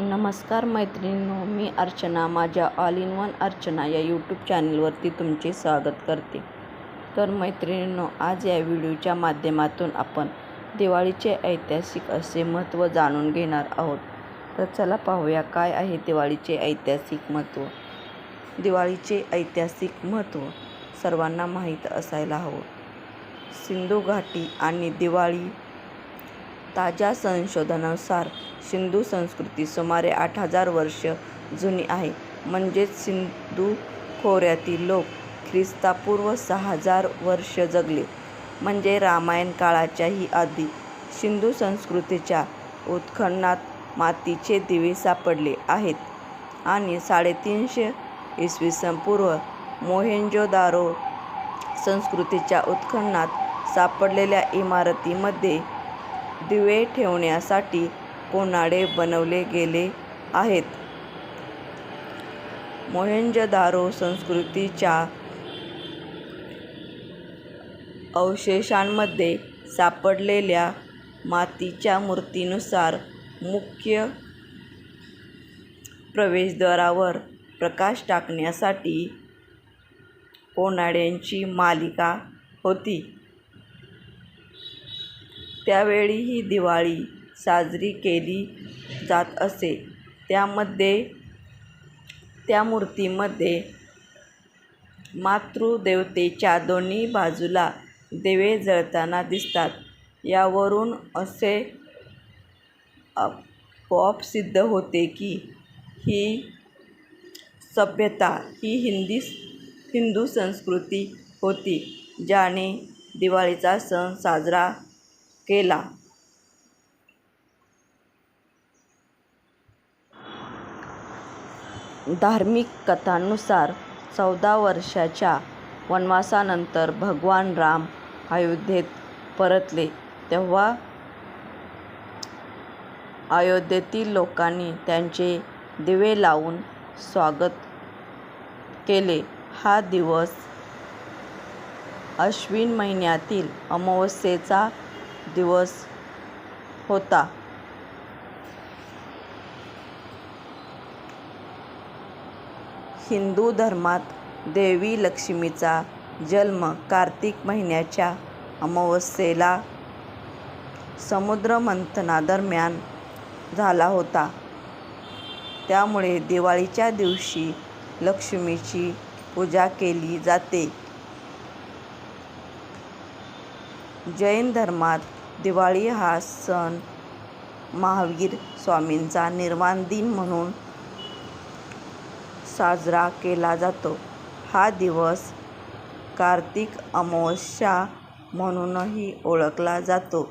नमस्कार मैत्रिणींनो मी अर्चना माझ्या ऑल इन वन अर्चना या यूट्यूब चॅनलवरती तुमचे स्वागत करते. तर मैत्रिणींनो आज या व्हिडिओच्या माध्यमातून आपण दिवाळीचे ऐतिहासिक असे महत्त्व जाणून घेणार आहोत. तर चला पाहूया काय आहे दिवाळीचे ऐतिहासिक महत्त्व. दिवाळीचे ऐतिहासिक महत्त्व सर्वांना माहीत असायला हवं. सिंधू घाटी आणि दिवाळी ताज्या संशोधनानुसार सिंधू संस्कृती सुमारे आठ हजार वर्ष जुनी आहे. म्हणजेच सिंधू खोऱ्यातील लोक ख्रिस्तापूर्व सहा हजार वर्ष जगले. म्हणजे रामायण काळाच्याही आधी सिंधू संस्कृतीच्या उत्खननात मातीचे दिवे सापडले आहेत. आणि साडेतीनशे इसवी सन पूर्व मोहेंजोदारो संस्कृतीच्या उत्खननात सापडलेल्या इमारतीमध्ये दिवे ठेवण्यासाठी कोनाडे बनवले गेले आहेत? मोहेंजोदारो संस्कृतीच्या अवशेषांमध्ये सापडलेल्या मातीच्या मूर्तीनुसार मुख्य प्रवेशद्वारावर प्रकाश टाकण्यासाठी कोनाड्यांची मालिका होती? त्यावेळी ही दिवाळी साजरी केली जात असे. त्यामध्ये त्या मूर्तीमध्ये मातृदेवतेच्या दोन्ही बाजूला दिवे जळताना दिसतात. यावरून असे आपोआप सिद्ध होते की ही सभ्यता ही हिंदी हिंदू संस्कृती होती ज्याने दिवाळीचा सण साजरा केला. धार्मिक कथांनुसार चौदा वर्षाच्या वनवासानंतर भगवान राम अयोध्येत परतले. तेव्हा अयोध्येतील लोकांनी त्यांचे दिवे लावून स्वागत केले. हा दिवस अश्विन महिन्यातील अमावस्येचा दिवस होता. हिंदू धर्मात देवी लक्ष्मीचा जन्म कार्तिक महिन्याच्या अमावस्येला समुद्रमंथनादरम्यान झाला होता. त्यामुळे दिवाळीच्या दिवशी लक्ष्मीची पूजा केली जाते. जैन धर्मात दिवाळी हा सण महावीर स्वामींचा निर्वाण दिन म्हणून साजरा केला जातो. हा दिवस कार्तिक अमावस्या म्हणूनही ओळखला जातो.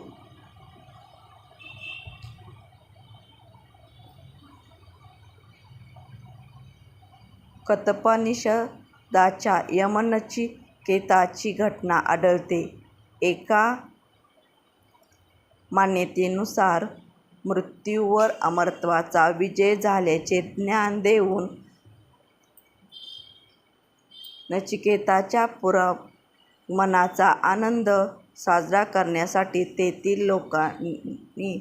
कथोपनिषदाच्या यमनचिकेताची घटना आढळते. एका मान्यतेनुसार मृत्यूवर अमरत्वाचा विजय झाल्याचे ज्ञान देऊन नचिकेताच्या पुनरागमनाचा आनंद साजरा करण्यासाठी तेथील लोकांनी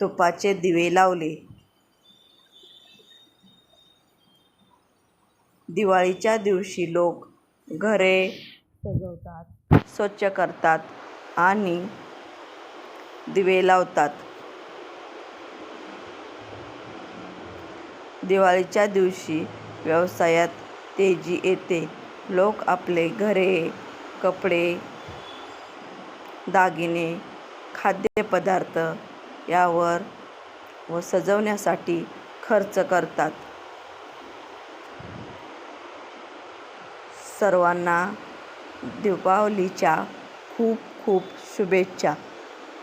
तुपाचे दिवे लावले. दिवाळीच्या दिवशी लोक घरे सजवतात स्वच्छ करतात आणि दिवे लावतात. दिवाळीच्या दिवशी व्यवसायात तेजी येते. लोक आपले घरे कपडे दागिने खाद्यपदार्थ यावर व सजवण्यासाठी खर्च करतात. सर्वांना दीपावलीच्या खूप खूप शुभेच्छा.